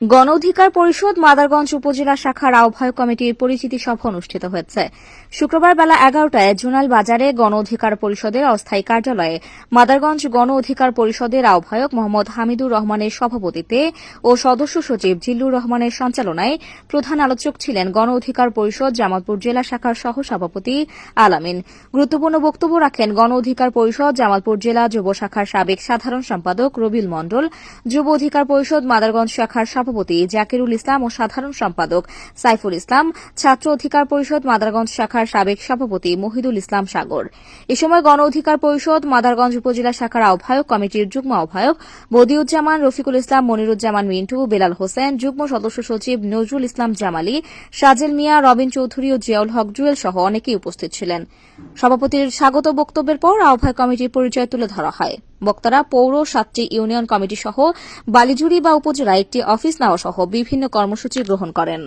গণ অধিকার পরিষদ মাদারগঞ্জ উপজেলা শাখার আহ্বায়ক কমিটির পরিচিতি সভা অনুষ্ঠিত হয়েছে। শুক্রবার বেলা এগারোটায় জোনাল বাজারে গণ অধিকার পরিষদের অস্থায়ী কার্যালয়ে মাদারগঞ্জ গণ অধিকার পরিষদের আহ্বায়ক মোহাম্মদ হামিদুর রহমানের সভাপতিত্বে ও সদস্য সচিব জিল্লুর রহমানের সঞ্চালনায় প্রধান আলোচক ছিলেন গণ অধিকার পরিষদ জামালপুর জেলা শাখার সহ সভাপতি আলামিন। গুরুত্বপূর্ণ বক্তব্য রাখেন গণ অধিকার পরিষদ জামালপুর জেলা যুব শাখার সাবেক সাধারণ সম্পাদক রবিল মণ্ডল, যুব অধিকার পরিষদ মাদারগঞ্জ শাখার সভাপতি জাকিরুল ইসলাম ও সাধারণ সম্পাদক সাইফুল ইসলাম, ছাত্র অধিকার পরিষদ মাদারগঞ্জ শাখার সাবেক সভাপতি মহিদুল ইসলাম সাগর। এ সময় গণ অধিকার পরিষদ মাদারগঞ্জ উপজেলা শাখার আহ্বায়ক কমিটির যুগ্ম আহ্বায়ক বদিউজ্জামান রফিকুল ইসলাম, মনিরুজ্জামান মিন্টু, বেলাল হোসেন, যুগ্ম সদস্য সচিব নজরুল ইসলাম জামালি সাজেল মিয়া, রবিন চৌধুরী ও জিয়াউল হক জুয়েল সহ অনেকেই উপস্থিত ছিলেন। সভাপতির স্বাগত বক্তব্যের পর আহ্বায়ক কমিটির পরিচয় তুলে ধরা হয়। বক্তারা পৌর সাতটি ইউনিয়ন কমিটি সহ বালিজুড়ি বা উপজেলায় একটি অফিস নেওয়া সহ বিভিন্ন কর্মসূচি গ্রহণ করেন।